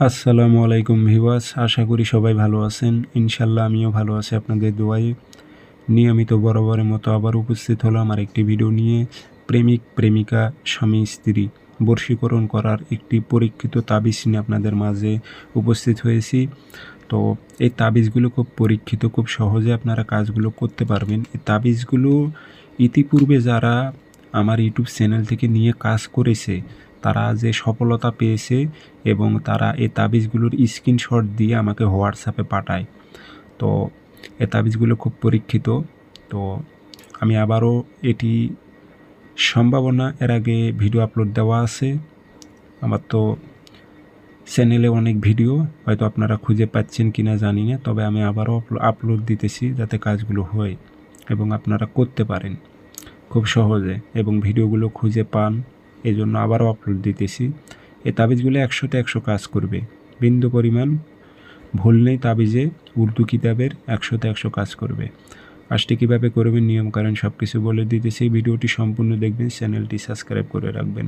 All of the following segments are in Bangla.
আসসালামু আলাইকুম ভিওয়াস আশা করি সবাই ভালো আছেন। ইনশাল্লাহ আমিও ভালো আছি আপনাদের দোয়ায়। নিয়মিত বরাবরের মতো আবার উপস্থিত হলো আমার একটি ভিডিও নিয়ে। প্রেমিক, প্রেমিকা, স্বামী, স্ত্রী বর্ষীকরণ করার একটি পরীক্ষিত তাবিজ নিয়ে আপনাদের মাঝে উপস্থিত হয়েছি। তো এই তাবিজগুলো খুব পরীক্ষিত, খুব সহজে আপনারা কাজগুলো করতে পারবেন। এই তাবিজগুলো ইতিপূর্বে যারা আমার ইউটিউব চ্যানেল থেকে নিয়ে কাজ করেছে তারা যে সফলতা পেয়েছে এবং তারা এই তাবিজগুলোর স্ক্রিনশট দিয়ে আমাকে হোয়াটসঅ্যাপে পাঠায়। তো এ তাবিজগুলো খুব পরীক্ষিত। তো আমি আবারও এটি সম্ভাবনা, এর আগে ভিডিও আপলোড দেওয়া আছে। আমার তো চ্যানেলে অনেক ভিডিও হয়তো আপনারা খুঁজে পাচ্ছেন কি না জানি না, তবে আমি আবারও আপলোড দিতেছি যাতে কাজগুলো হয় এবং আপনারা করতে পারেন। খুব সহজে এবং ভিডিওগুলো খুঁজে পান। এই জন্য আবারও আপলোড দিতেছি। এই তাবিজগুলো একশোতে একশো কাজ করবে। বিন্দু পরিমাণ ভুল নেই তাবিজে, উর্দু কিতাবের একশোতে একশো কাজ করবে। কাজটি কীভাবে করবেন নিয়মকানুন সব কিছু বলে দিতেছি। ভিডিওটি সম্পূর্ণ দেখবেন, চ্যানেলটি সাবস্ক্রাইব করে রাখবেন।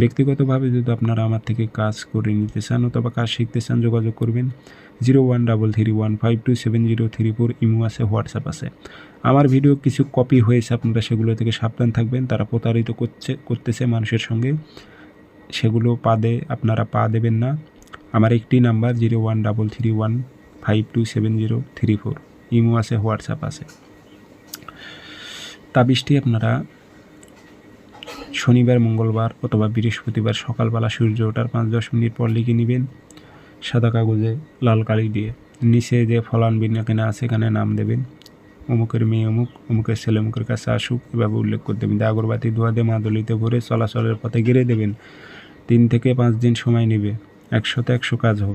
ব্যক্তিগতভাবে যদি আপনারা আমার থেকে কাজ করে নিতে চান অথবা কাজ শিখতে চান, যোগাযোগ করবেন। Zero one double three one five two seven zero three four imo আছে, হোয়াটসঅ্যাপ আছে। আমার ভিডিও কিছু কপি হয়েছে, আপনারা সেগুলো থেকে সাবধান থাকবেন। তারা প্রতারিত করছে, করতেছে মানুষের সঙ্গে। সেগুলো পা দে আপনারা পা দেবেন না। আমার একটি number zero one double three one five two seven zero three four. Imo আছে, হোয়াটসঅ্যাপ আছে। তাবিজটি আপনারা শনিবার, মঙ্গলবার অথবা বৃহস্পতিবার সকালবেলা সূর্য ওঠার পাঁচ দশ মিনিট পর লিখে নেবেন। সাদা কাগজে, লাল কালি দিয়ে। নিচে যে ফলান বিজ্ঞাপনে আছে এখানে নাম দেবেন। অমুকের মেয়ে অমুক, অমুকের ছেলে অমুকের কাছে আসুক, এভাবে উল্লেখ করে দেবেন। আগরবাতি ধোয়া দিয়ে মাদলিতে ভরে চলাচলের পথে গিরে দেবেন। তিন থেকে পাঁচ দিন সময় নেবে। একশোতে একশো কাজ হবে।